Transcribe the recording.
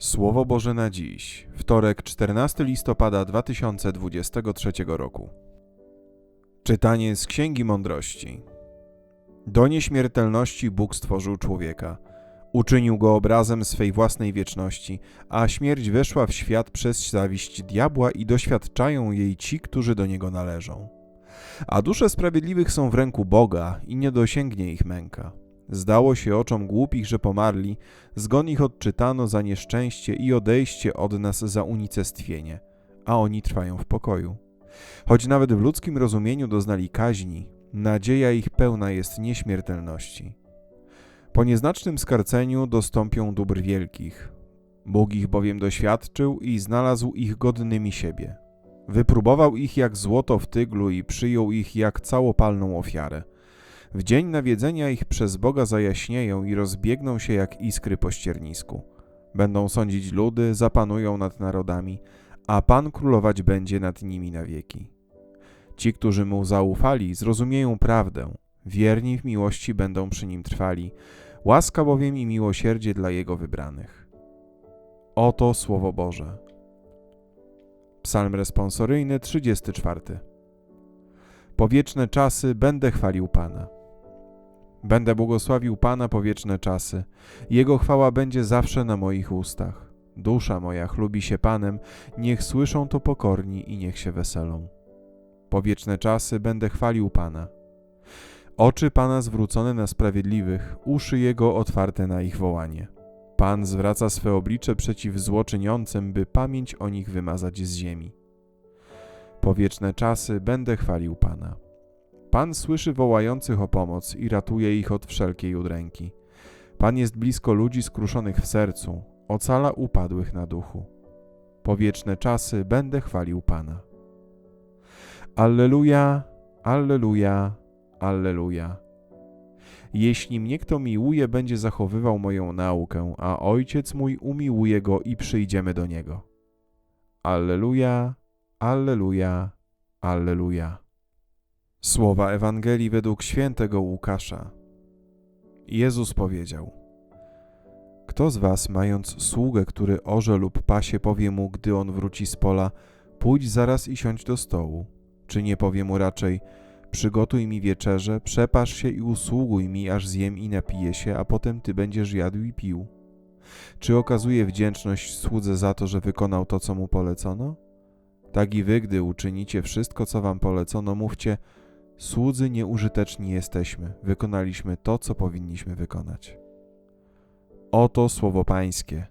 Słowo Boże na dziś, wtorek 14 listopada 2023 roku. Czytanie z Księgi Mądrości. Do nieśmiertelności Bóg stworzył człowieka. Uczynił go obrazem swej własnej wieczności, a śmierć weszła w świat przez zawiść diabła i doświadczają jej ci, którzy do niego należą. A dusze sprawiedliwych są w ręku Boga i nie dosięgnie ich męka. Zdało się oczom głupich, że pomarli, zgon ich odczytano za nieszczęście i odejście od nas za unicestwienie, a oni trwają w pokoju. Choć nawet w ludzkim rozumieniu doznali kaźni, nadzieja ich pełna jest nieśmiertelności. Po nieznacznym skarceniu dostąpią dóbr wielkich. Bóg ich bowiem doświadczył i znalazł ich godnymi siebie. Wypróbował ich jak złoto w tyglu i przyjął ich jak całopalną ofiarę. W dzień nawiedzenia ich przez Boga zajaśnieją i rozbiegną się jak iskry po ściernisku. Będą sądzić ludy, zapanują nad narodami, a Pan królować będzie nad nimi na wieki. Ci, którzy mu zaufali, zrozumieją prawdę, wierni w miłości będą przy nim trwali, łaska bowiem i miłosierdzie dla jego wybranych. Oto Słowo Boże. Psalm responsoryjny 34. Po wieczne czasy będę chwalił Pana. Będę błogosławił Pana po wieczne czasy. Jego chwała będzie zawsze na moich ustach. Dusza moja chlubi się Panem, niech słyszą to pokorni i niech się weselą. Po wieczne czasy będę chwalił Pana. Oczy Pana zwrócone na sprawiedliwych, uszy Jego otwarte na ich wołanie. Pan zwraca swe oblicze przeciw złoczyniącym, by pamięć o nich wymazać z ziemi. Po wieczne czasy będę chwalił Pana. Pan słyszy wołających o pomoc i ratuje ich od wszelkiej udręki. Pan jest blisko ludzi skruszonych w sercu, ocala upadłych na duchu. Po wieczne czasy będę chwalił Pana. Alleluja, alleluja, alleluja. Jeśli mnie kto miłuje, będzie zachowywał moją naukę, a Ojciec mój umiłuje go i przyjdziemy do niego. Alleluja, alleluja, alleluja. Słowa Ewangelii według świętego Łukasza. Jezus powiedział: Kto z was, mając sługę, który orze lub pasie, powie mu, gdy on wróci z pola, pójdź zaraz i siądź do stołu? Czy nie powie mu raczej, przygotuj mi wieczerze, przepasz się i usługuj mi, aż zjem i napiję się, a potem ty będziesz jadł i pił? Czy okazuje wdzięczność słudze za to, że wykonał to, co mu polecono? Tak i wy, gdy uczynicie wszystko, co wam polecono, mówcie, słudzy nieużyteczni jesteśmy, wykonaliśmy to, co powinniśmy wykonać. Oto słowo Pańskie.